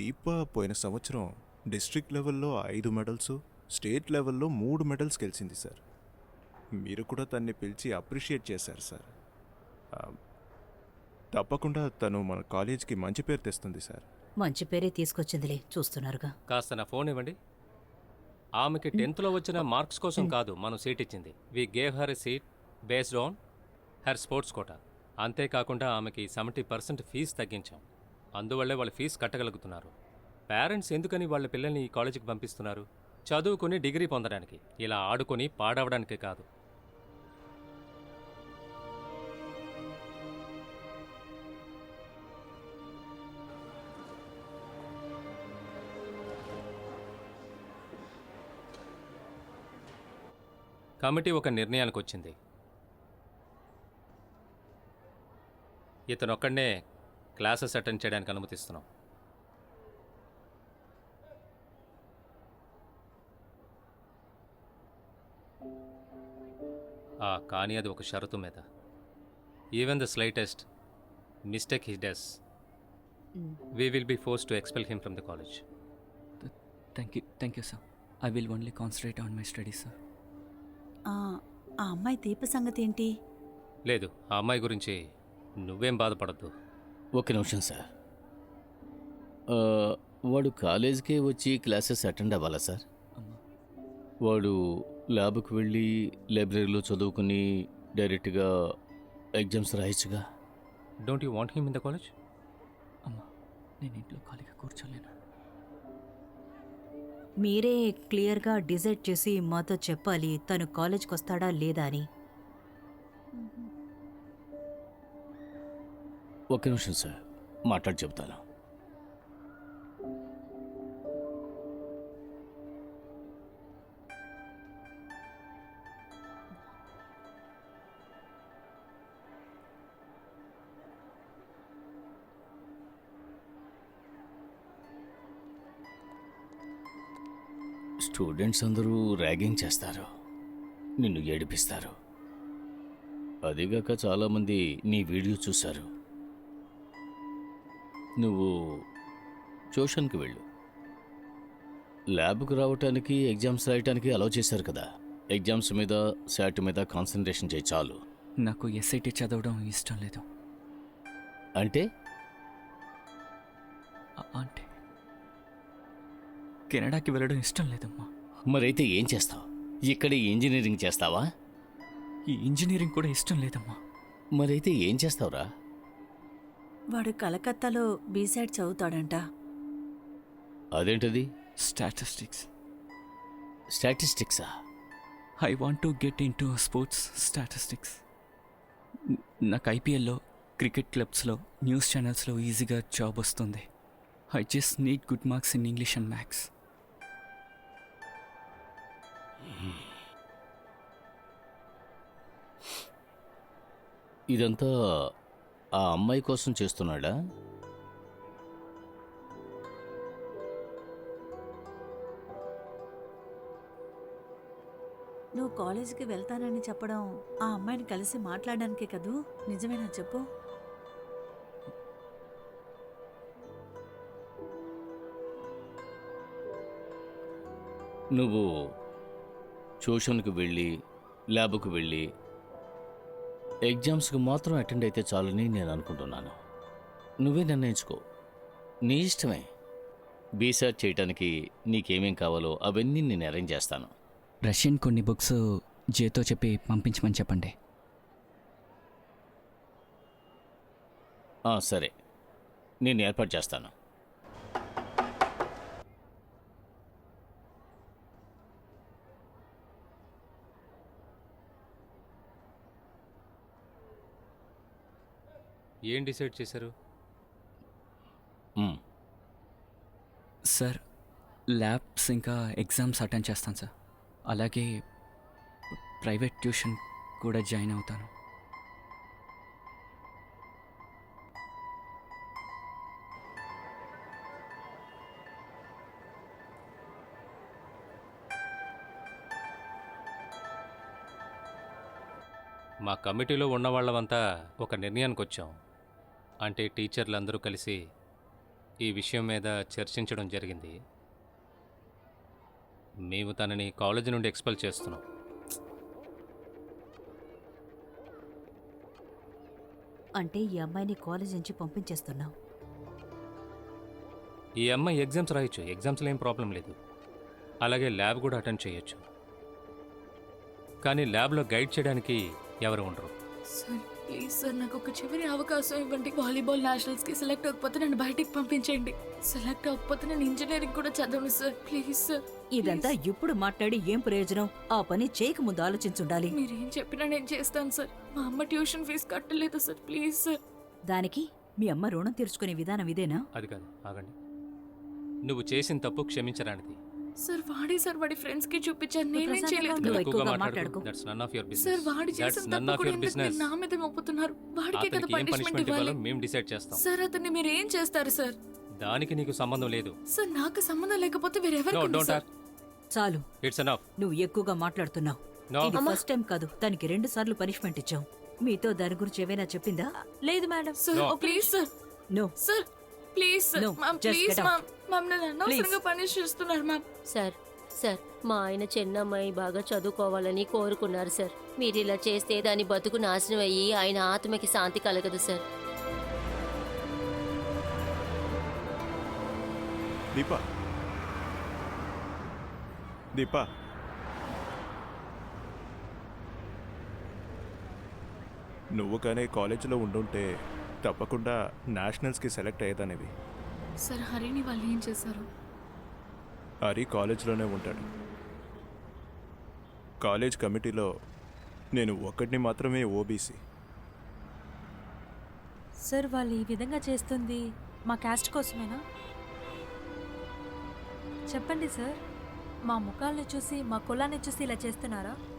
దీప పోయిన సంవత్సరం డిస్ట్రిక్ట్ లెవెల్లో ఐదు మెడల్స్ స్టేట్ లెవెల్లో మూడు మెడల్స్ గెలిచింది సార్. మీరు కూడా తన్ని పిలిచి అప్రిషియేట్ చేశారు సార్. తప్పకుండా తను మన కాలేజ్కి మంచి పేరు తెస్తుంది సార్. మంచి పేరే తీసుకొచ్చిందిలే చూస్తున్నారుగా. కాస్త నా ఫోన్ ఇవ్వండి. ఆమెకి టెన్త్లో వచ్చిన మార్క్స్ కోసం కాదు మనం సీట్ ఇచ్చింది. We gave her a seat based on her sports quota అంతేకాకుండా ఆమెకి సెవెంటీ పర్సెంట్ ఫీజు తగ్గించాం. అందువల్లే వాళ్ళ ఫీజు కట్టగలుగుతున్నారు. పేరెంట్స్ ఎందుకని వాళ్ళ పిల్లల్ని ఈ కాలేజీకి పంపిస్తున్నారు? చదువుకుని డిగ్రీ పొందడానికి. ఇలా ఆడుకొని పాడవడానికి కాదు. కమిటీ ఒక నిర్ణయానికి వచ్చింది. ఇతనొక్కడనే క్లాసెస్ అటెండ్ చేయడానికి అనుమతిస్తున్నాం. ఆ, కానీ అది ఒక షరతు మీద. Even the slightest mistake he does we will be force to expel him from the college thank you thank you sir I will only concentrate on my studies sir ఆ ఆ అమ్మాయి దీప సంగతి ఏంటి? లేదు ఆ అమ్మాయి గురించి నువ్వేం బాధపడద్దు. ఒక నిమిషం సార్. వాడు కాలేజ్కే వచ్చి క్లాసెస్ అటెండ్ అవ్వాలా సార్? అమ్మా వాడు ల్యాబ్కి వెళ్ళి లైబ్రరీలో చదువుకుని డైరెక్ట్గా exams రాయొచ్చుగా? Don't you want him in the college అమ్మా నేను ఇంట్లో ఖాళీగా కూర్చోలేను. మీరే క్లియర్గా డిసైడ్ చేసి మాతో చెప్పాలి తను కాలేజ్కి వస్తాడా లేదా అని. ఒక నిమిషం సార్. మాట్లాడి చెప్తాను స్టూడెంట్స్ అందరూ ర్యాగింగ్ చేస్తారు. నిన్ను ఏడిపిస్తారు. అదిగాక చాలామంది నీ వీడియో చూశారు. నువ్వు ట్యూషన్కి వెళ్ళు. ల్యాబ్కు రావటానికి ఎగ్జామ్స్ రాయటానికి అలౌ చేశారు కదా. ఎగ్జామ్స్ మీద శాట్ మీద కాన్సన్ట్రేషన్ చేయి చాలు. నాకు ఎస్ఐటి చదవడం ఇష్టం లేదు. అంటే? అంటే? కెనడాకి వెళ్ళడం ఇష్టం లేదమ్మా. మరైతే ఏం చేస్తావు? ఇక్కడే ఇంజనీరింగ్ చేస్తావా? ఈ ఇంజనీరింగ్ కూడా ఇష్టం లేదమ్మా. మరైతే ఏం చేస్తావురా? వాడు కలకత్తాలో బీసైడ్ చదువుతాడంట. అదేంటది? Statistics? స్టాటిస్టిక్సా I want to get in to sports statistics నాకు ఐపీఎల్లో క్రికెట్ క్లబ్స్లో న్యూస్ ఛానల్స్లో ఈజీగా జాబ్ వస్తుంది. I just need good marks in English and maths ఇదంతా ఆ అమ్మాయి కోసం చేస్తున్నాడా? నువ్వు కాలేజీకి వెళ్తానని చెప్పడం ఆ అమ్మాయిని కలిసి మాట్లాడడానికే కదూ? నిజమేనా చెప్పు. నువ్వు ట్యూషన్కి వెళ్ళి ల్యాబ్కు వెళ్ళి ఎగ్జామ్స్కి మాత్రం అటెండ్ అయితే చాలని నేను అనుకుంటున్నాను. నువ్వే నిర్ణయించుకో. నీ ఇష్టమే. బీసార్ చేయటానికి నీకేమేం కావాలో అవన్నీ నేను అరేంజ్ చేస్తాను. రష్యన్ కొన్ని బుక్స్ జేతో చెప్పి పంపించమని చెప్పండి. ఆ, సరే. నేను ఏర్పాటు చేస్తాను. ఏం డిసైడ్ చేశారు? సార్ ల్యాబ్స్ ఇంకా ఎగ్జామ్స్ అటెండ్ చేస్తాను సార్. అలాగే ప్రైవేట్ ట్యూషన్ కూడా జాయిన్ అవుతాను. మా కమిటీలో ఉన్న వాళ్ళమంతా ఒక నిర్ణయానికి వచ్చాం అంటే టీచర్లు అందరూ కలిసి ఈ విషయం మీద చర్చించడం జరిగింది. మేము తనని కాలేజీ నుండి ఎక్స్పెల్ చేస్తున్నాం. అంటే ఈ అమ్మాయిని కాలేజ్ నుంచి పంపించేస్తున్నావు? ఈ అమ్మాయి ఎగ్జామ్స్ రాయొచ్చు. ఎగ్జామ్స్లో ఏం ప్రాబ్లం లేదు. అలాగే ల్యాబ్ కూడా అటెండ్ చేయొచ్చు. కానీ ల్యాబ్లో గైడ్ చేయడానికి ఎవరు ఉండరు. సార్ ప్లీజ్ సార్ నాకు ఒక చివరి అవకాశం ఇవ్వండి. వాలీబాల్ నేషనల్స్కి సెలెక్ట్ అవ్వకపోతే నన్ను బయటికి పంపించండి సెలెక్ట్ అవ్వకపోతే నేను ఇంజనీరింగ్ కూడా చదవను సార్ ప్లీజ్ సార్ ఇదంతా ఇప్పుడు మాట్లాడి ఏం ప్రయోజనం? ఆ పని చేయక ముందు ఆలోచించుండాలి. మీరు ఏం చెప్పినా నేను చేస్తాను సార్. మా అమ్మ ట్యూషన్ ఫీజు కట్టలేదు సార్ ప్లీజ్ సార్. దానికి మీ అమ్మ రుణం తీర్చుకునే విధానం ఇదేనా? అది కాదు ఆగండి. నువ్వు చేసిన తప్పు క్షమించడానికి సార్ వాడి సార్ వాడి ఫ్రెండ్స్కి చూపించాను. నేనేం చేయలేదు. నువ్వు ఎక్కువగా మాట్లాడుకో. That's none of your sir business వాడి దట్స్ చేసిన నన్ తప్పు ఆఫ్ కూడా యువర్ ఎందుకు మీరు నా మీద మోపుతున్నారు? వాడికే కదా అతనికి ఏం పనిష్మెంట్ పనిష్మెంట్ ఇవ్వాలి. ఇవ్వాలో మేము డిసైడ్ చేస్తాం. సార్ అతన్ని మీరు ఏం చేస్తారు సార్? దానికి నీకు సంబంధం లేదు. సార్ నాకు సంబంధం లేకపోతే నో ఉంది డోంట్ సార్? చాలు. ఇట్స్ ఎనఫ్ నువ్వు ఎక్కువగా మాట్లాడుతున్నావు. ఇది ఫస్ట్ టైం కాదు. దానికి రెండు సార్లు పనిష్మెంట్ ఇచ్చాం. మీతో దాని గురించి ఏమైనా చెప్పిందా? లేదు madam. Sir No. Please sir. No sir please sir No, ma'am just please get out. Ma'am ma'am నన్ను అనవసరంగా పనిష్ చేస్తున్నారు మ్యామ్ సార్ సార్ మా ఆయన చిన్నమ్మాయి బాగా చదువుకోవాలని కోరుకున్నారు సార్. మీరు ఇలా చేస్తే దాని బతుకు నాశనం అయ్యి ఆయన ఆత్మకి శాంతి కలగదు సార్. దీపా. దీపా. నువ్వు కానీ కాలేజీలో ఉండుంటే తప్పకుండా నేషనల్స్కి సెలెక్ట్ అయ్యేదనేవి. సార్ హరిని వాళ్ళు ఏం చేశారు? హరి కాలేజ్లోనే ఉంటాడు. కాలేజ్ కమిటీలో నేను ఒక్కడిని మాత్రమే ఓబీసీ. సార్ వాళ్ళు ఈ విధంగా చేస్తుంది మా క్యాస్ట్ కోసమేనా? చెప్పండి సార్ మా ముఖాల్ని చూసి మా కులాన్ని చూసి ఇలా చేస్తున్నారా?